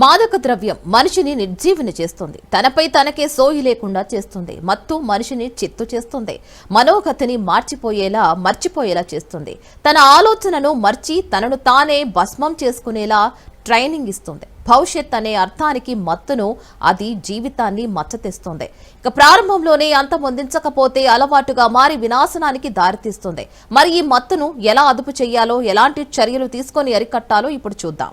మాదక ద్రవ్యం మనిషిని నిర్జీవన చేస్తుంది. తనపై తనకే సోయి లేకుండా చేస్తుంది. మత్తు మనిషిని చిత్తు చేస్తుంది. మనోగతిని మార్చిపోయేలా మర్చిపోయేలా చేస్తుంది. తన ఆలోచనను మర్చి తనను తానే భస్మం చేసుకునేలా ట్రైనింగ్ ఇస్తుంది. భవిష్యత్ అనే అర్థానికి మత్తును అది జీవితాన్ని మచ్చతెస్తుంది. ఇక ప్రారంభంలోనే అంతమొందించకపోతే అలవాటుగా మారి వినాశనానికి దారితీస్తుంది. మరి ఈ మత్తును ఎలా అదుపు చేయాలో ఎలాంటి చర్యలు తీసుకొని అరికట్టాలో ఇప్పుడు చూద్దాం.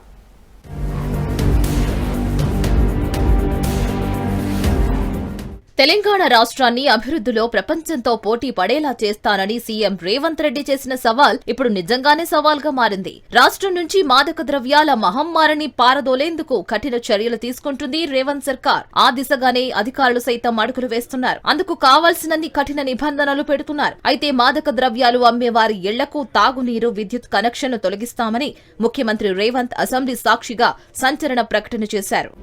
తెలంగాణ రాష్ట్రాన్ని అభివృద్ధిలో ప్రపంచంతో పోటీ పడేలా చేస్తానని సీఎం రేవంత్ రెడ్డి చేసిన సవాల్ ఇప్పుడు నిజంగానే సవాల్గా మారింది. రాష్ట్రం నుంచి మాదక ద్రవ్యాల మహమ్మారిని పారదోలేందుకు కఠిన చర్యలు తీసుకుంటుంది రేవంత్ సర్కార్. ఆ దిశగానే అధికారులు సైతం అడుగులు వేస్తున్నారు. అందుకు కావాల్సినన్ని కఠిన నిబంధనలు పెడుతున్నారు. అయితే మాదక ద్రవ్యాలు అమ్మే వారి ఇళ్ళకు తాగునీరు విద్యుత్ కనెక్షన్ తొలగిస్తామని ముఖ్యమంత్రి రేవంత్ అసెంబ్లీ సాక్షిగా సంచలన ప్రకటన చేశారు.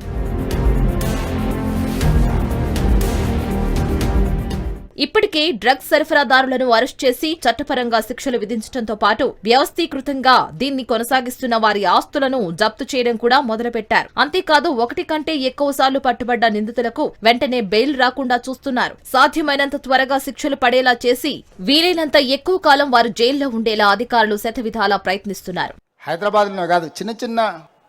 ఇప్పటికే డ్రగ్స్ సరఫరాదారులను అరెస్ట్ చేసి చట్టపరంగా శిక్షలు విధించడంతో పాటు వ్యవస్థీకృతంగా దీన్ని కొనసాగిస్తున్న వారి ఆస్తులను జప్తు చేయడం కూడా మొదలుపెట్టారు. అంతేకాదు ఒకటి కంటే ఎక్కువ సార్లు పట్టుబడ్డ నిందితులకు వెంటనే బెయిల్ రాకుండా చూస్తున్నారు. సాధ్యమైనంత త్వరగా శిక్షలు పడేలా చేసి వీలైనంత ఎక్కువ కాలం వారు జైల్లో ఉండేలా అధికారులు శతవిధాలా ప్రయత్నిస్తున్నారు. హైదరాబాద్లో కాదు చిన్న చిన్న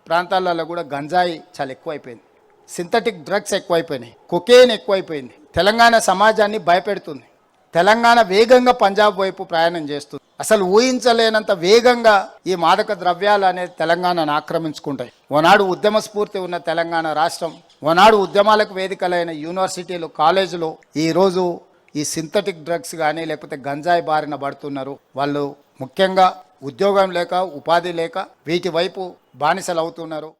ప్రాంతాలలో కూడా గంజాయి చాలా ఎక్కువైపోయింది. సింథటిక్ డ్రగ్స్ ఎక్కువైపోయినాయి. కొకేన్ ఎక్కువైపోయింది. తెలంగాణ సమాజాన్ని భయపెడుతుంది. తెలంగాణ వేగంగా పంజాబ్ వైపు ప్రయాణం చేస్తుంది. అసలు ఊహించలేనంత వేగంగా ఈ మాదక ద్రవ్యాలు అనేది తెలంగాణను ఆక్రమించుకుంటాయి. ఓనాడు ఉద్యమ స్ఫూర్తి ఉన్న తెలంగాణ రాష్ట్రం ఓనాడు ఉద్యమాలకు వేదికలైన యూనివర్సిటీలు కాలేజీలు ఈరోజు ఈ సింథటిక్ డ్రగ్స్ కానీ లేకపోతే గంజాయి బారిన పడుతున్నారు. వాళ్ళు ముఖ్యంగా ఉద్యోగం లేక ఉపాధి లేక వీటి వైపు బానిసలు అవుతున్నారు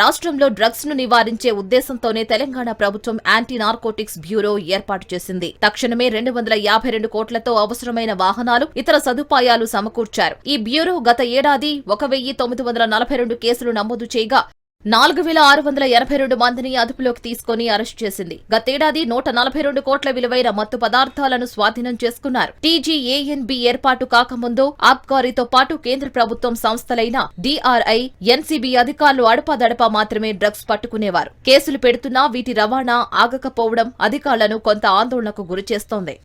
రాష్ట్రంలో డ్రగ్స్ను నివారించే ఉద్దేశంతోనే తెలంగాణ ప్రభుత్వం యాంటీ నార్కోటిక్స్ బ్యూరో ఏర్పాటు చేసింది. తక్షణమే రెండు వందల యాభై రెండు కోట్లతో అవసరమైన వాహనాలు ఇతర సదుపాయాలు సమకూర్చారు. ఈ బ్యూరో గత ఏడాది ఒక వెయ్యి తొమ్మిది వందల నలభై రెండు కేసులు నమోదు చేయగా నాలుగు వేల ఆరు వందల ఎనభై రెండు మందిని అదుపులోకి తీసుకుని అరెస్ట్ చేసింది. గతేడాది నూట నలభై రెండు కోట్ల విలువైన మత్తు పదార్థాలను స్వాధీనం చేసుకున్నారు. టీజీఏఎన్బి ఏర్పాటు కాకముందు ఆబ్కారీతో పాటు కేంద్ర ప్రభుత్వం సంస్థలైన డిఆర్ఐ ఎన్సీబీ అధికారులు అడపాదడపా మాత్రమే డ్రగ్స్ పట్టుకునేవారు. కేసులు పెడుతున్నా వీటి రవాణా ఆగకపోవడం అధికారులను కొంత ఆందోళనకు గురిచేస్తోంది.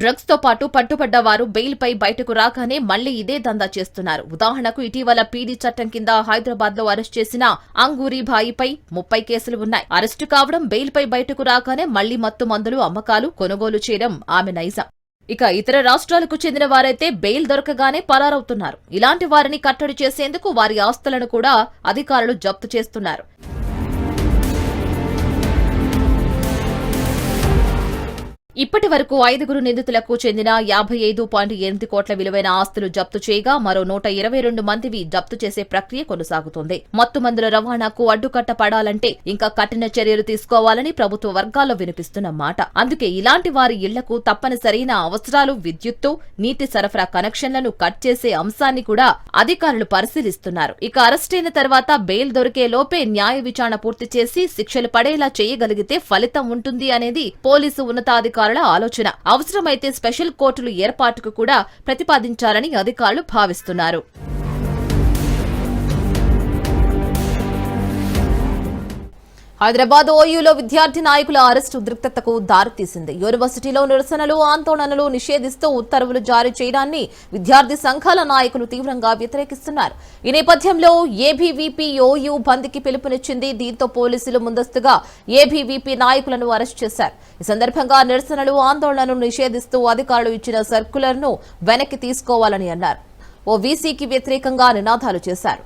డ్రగ్స్తో పాటు పట్టుబడ్డ వారు బెయిల్పై బయటకు రాగానే మళ్ళీ ఇదే దందా చేస్తున్నారు. ఉదాహరణకు ఇటీవల పీడీ చట్టం కింద హైదరాబాద్లో అరెస్ట్ చేసిన అంగూరి భాయిపై ముప్పై కేసులు ఉన్నాయి. అరెస్టు కావడం బెయిల్పై బయటకు రాగానే మళ్ళీ మత్తు మందులు అమ్మకాలు కొనుగోలు చేయడం ఆమె నైజం. ఇక ఇతర రాష్ట్రాలకు చెందిన వారైతే బెయిల్ దొరకగానే పరారవుతున్నారు. ఇలాంటి వారిని కట్టడి చేసేందుకు వారి ఆస్తులను కూడా అధికారులు జప్తు చేస్తున్నారు. ఇప్పటి వరకు ఐదుగురు నిందితులకు చెందిన యాభై ఐదు పాయింట్ ఎనిమిది కోట్ల విలువైన ఆస్తులు జప్తు చేయగా మరో నూట ఇరవై రెండు మందివి జప్తు చేసే ప్రక్రియ కొనసాగుతోంది. మత్తు మందుల రవాణాకు అడ్డుకట్ట పడాలంటే ఇంకా కఠిన చర్యలు తీసుకోవాలని ప్రభుత్వ వర్గాల్లో వినిపిస్తున్న మాట. అందుకే ఇలాంటి వారి ఇళ్ళకు తప్పనిసరైన అవసరాలు విద్యుత్తు నీటి సరఫరా కనెక్షన్లను కట్ చేసే అంశాన్ని కూడా అధికారులు పరిశీలిస్తున్నారు. ఇక అరెస్టైన తర్వాత బెయిల్ దొరికే లోపే న్యాయ విచారణ పూర్తి చేసి శిక్షలు పడేలా చేయగలిగితే ఫలితం ఉంటుంది అనేది పోలీసు ఉన్నతాధికారులు ఆలోచన. అవసరమైతే స్పెషల్ కోర్టులు ఏర్పాటుకు కూడా ప్రతిపాదించాలని అధికారులు భావిస్తున్నారు. హైదరాబాద్ ఓయూలో విద్యార్థి నాయకుల అరెస్టు ఉద్రిక్తతకు దారితీసింది. యూనివర్సిటీలో నిరసనలు ఆందోళనలు నిషేధిస్తూ ఉత్తర్వులు జారీ చేయడాన్ని విద్యార్థి సంఘాల నాయకులు తీవ్రంగా వ్యతిరేకిస్తున్నారు. ఈ నేపథ్యంలో ఏబీవీపీ ఓయూ బంద్కి పిలుపునిచ్చింది. దీంతో పోలీసులు ముందస్తుగా ఏబీవీపీ నాయకులను అరెస్ట్ చేశారు. ఈ సందర్భంగా నిరసనలు ఆందోళనలు నిషేధిస్తూ అధికారులు ఇచ్చిన సర్కులర్ను వెనక్కి తీసుకోవాలని అన్నారు. ఓ వీసీకి వ్యతిరేకంగా నినాదాలు చేశారు.